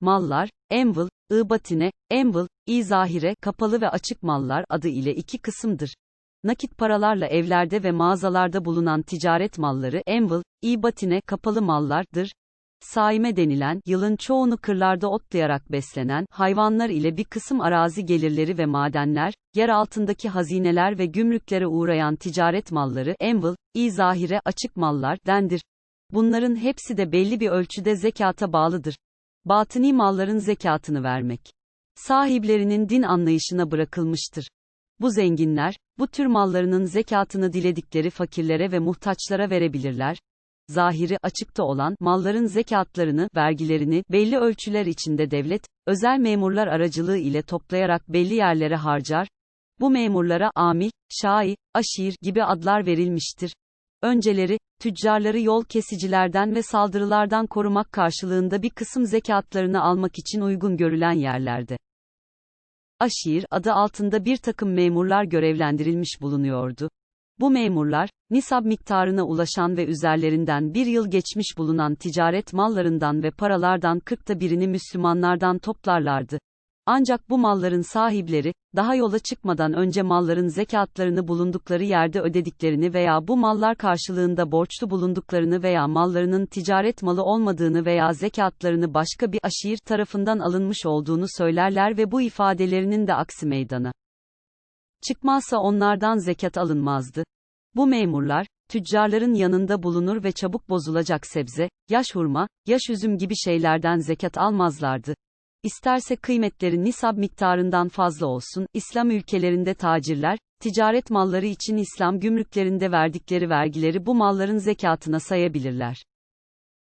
Mallar, envıl, ıbatine, envıl, izahire, kapalı ve açık mallar adı ile iki kısımdır. Nakit paralarla evlerde ve mağazalarda bulunan ticaret malları envıl, ibatine, kapalı mallardır. Saime denilen, yılın çoğunu kırlarda otlayarak beslenen, hayvanlar ile bir kısım arazi gelirleri ve madenler, yer altındaki hazineler ve gümrüklere uğrayan ticaret malları envıl, izahire, açık mallar, dendir. Bunların hepsi de belli bir ölçüde zekata bağlıdır. Batıni malların zekatını vermek. Sahiplerinin din anlayışına bırakılmıştır. Bu zenginler, bu tür mallarının zekatını diledikleri fakirlere ve muhtaçlara verebilirler. Zahiri açıkta olan malların zekatlarını, vergilerini belli ölçüler içinde devlet, özel memurlar aracılığı ile toplayarak belli yerlere harcar. Bu memurlara amil, şai, aşir gibi adlar verilmiştir. Önceleri, tüccarları yol kesicilerden ve saldırılardan korumak karşılığında bir kısım zekatlarını almak için uygun görülen yerlerde. Aşir adı altında bir takım memurlar görevlendirilmiş bulunuyordu. Bu memurlar, nisab miktarına ulaşan ve üzerlerinden bir yıl geçmiş bulunan ticaret mallarından ve paralardan kırkta birini Müslümanlardan toplarlardı. Ancak bu malların sahipleri, daha yola çıkmadan önce malların zekatlarını bulundukları yerde ödediklerini veya bu mallar karşılığında borçlu bulunduklarını veya mallarının ticaret malı olmadığını veya zekatlarını başka bir aşir tarafından alınmış olduğunu söylerler ve bu ifadelerinin de aksi meydana. Çıkmazsa onlardan zekat alınmazdı. Bu memurlar, tüccarların yanında bulunur ve çabuk bozulacak sebze, yaş hurma, yaş üzüm gibi şeylerden zekat almazlardı. İsterse kıymetleri nisab miktarından fazla olsun, İslam ülkelerinde tacirler, ticaret malları için İslam gümrüklerinde verdikleri vergileri bu malların zekatına sayabilirler.